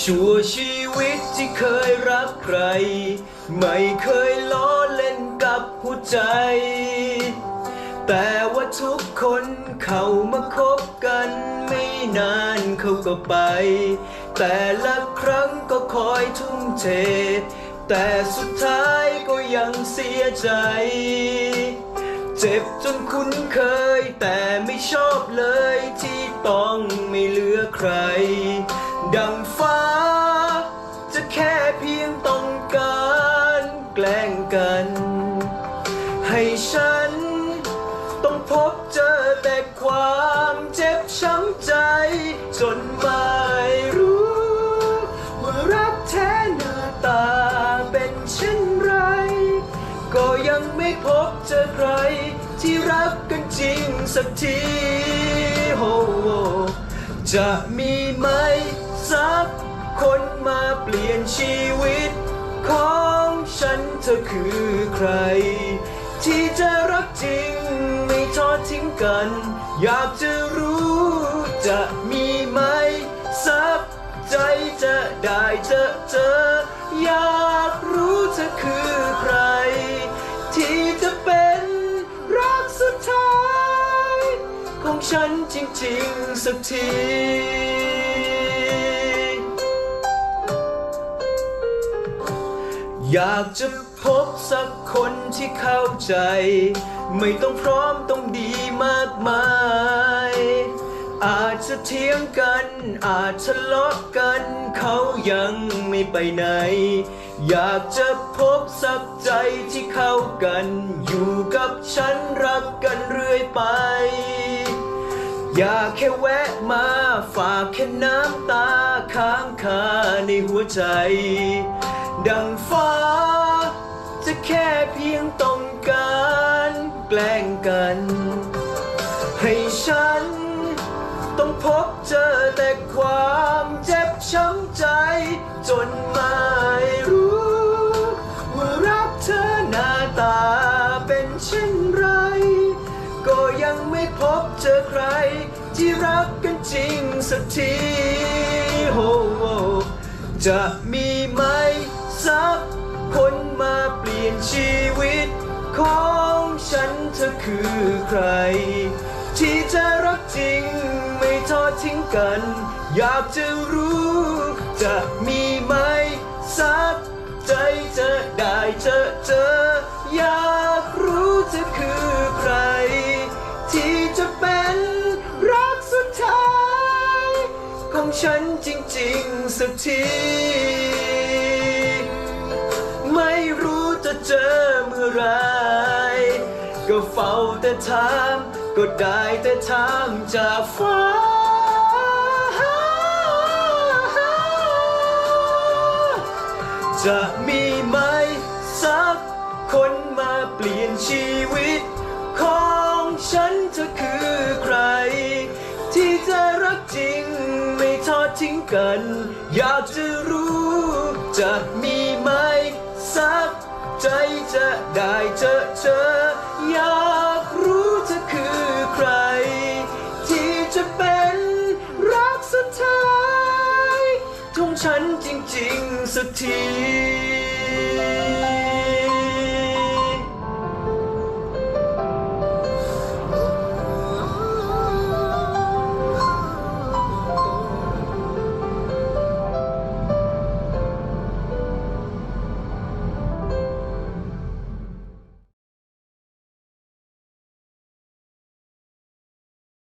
ชั่วชีวิตที่เคยรักใคร ไม่เคยล้อเล่นกับหัวใจ แต่ว่าทุกคนเข้ามาคบกันไม่นานเขาก็ไป แต่ละครั้งก็คอยทุ่มเท แต่สุดท้ายก็ยังเสียใจ เจ็บจนคุ้นเคยแต่ไม่ชอบเลยที่ต้องไม่เหลือใคร กัน ให้ฉัน ต้องพบเจอแต่ความเจ็บช้ำใจ จนไม่รู้ ว่ารักแท้หน้าตาเป็นเช่นไร ก็ยังไม่พบเจอใคร ที่รักกันจริงสักทีโอ้โหจะมีไหมสักคนมาเปลี่ยนชี อคือใคร ที่จะรักจริงไม่ทอดทิ้งกัน อยากจะรู้จะมีไหมสักใจจะได้จอเจอ อยากรู้เธอคือใคร ที่จะเป็นรักสุดท้าย ของฉันจริงๆสักทีอยากจะ พบสักคนที่เข้าใจ ไม่ต้องพร้อมต้องดีมากมาย อาจจะเถียงกัน อาจทะเลาะกัน เขายังไม่ไปไหน อยากจะพบสักใจที่เข้ากัน อยู่กับฉันรักกันเรื่อยไป อยากแค่แวะมาฝากแค่น้ำตาค้างคาในหัวใจ ดังฟ้า พียงต้องการแกล้งกัน ให้ฉัน ต้องพบเจอแต่ความเจ็บช้ำใจ จนไม่รู้ ว่ารักเธอหน้าตาเป็นเช่นไร ก็ยังไม่พบเจอใคร ที่รักกันจริงสักทีโอ้จะมีไหมสักคนมา ยนชีวิตของฉันเธอคือใคร ที่จะรักจริงไม่ทอดทิ้งกัน อยากจะรู้ จะมีไหมสักใจจะได้เจอเจอ อยากรู้เธอคือใคร ที่จะเป็นรักสุดท้าย ของฉันจริง ๆ สักที เจอเมื่อไร ก็เฝ้าแต่ถามก็ได้แต่ถามจากฟ้าจะมีไหมสักคนมาเปลี่ยนชีวิต ของฉันเธอคือใคร ที่จะรักจริงไม่ทอดทิ้งกัน อยากจะรู้ จะมีไหมสัก ใจจะได้เจอเจออยากรู้เธอคือใคร ที่จะเป็นรักสุดท้ายของฉันจริง ๆสักที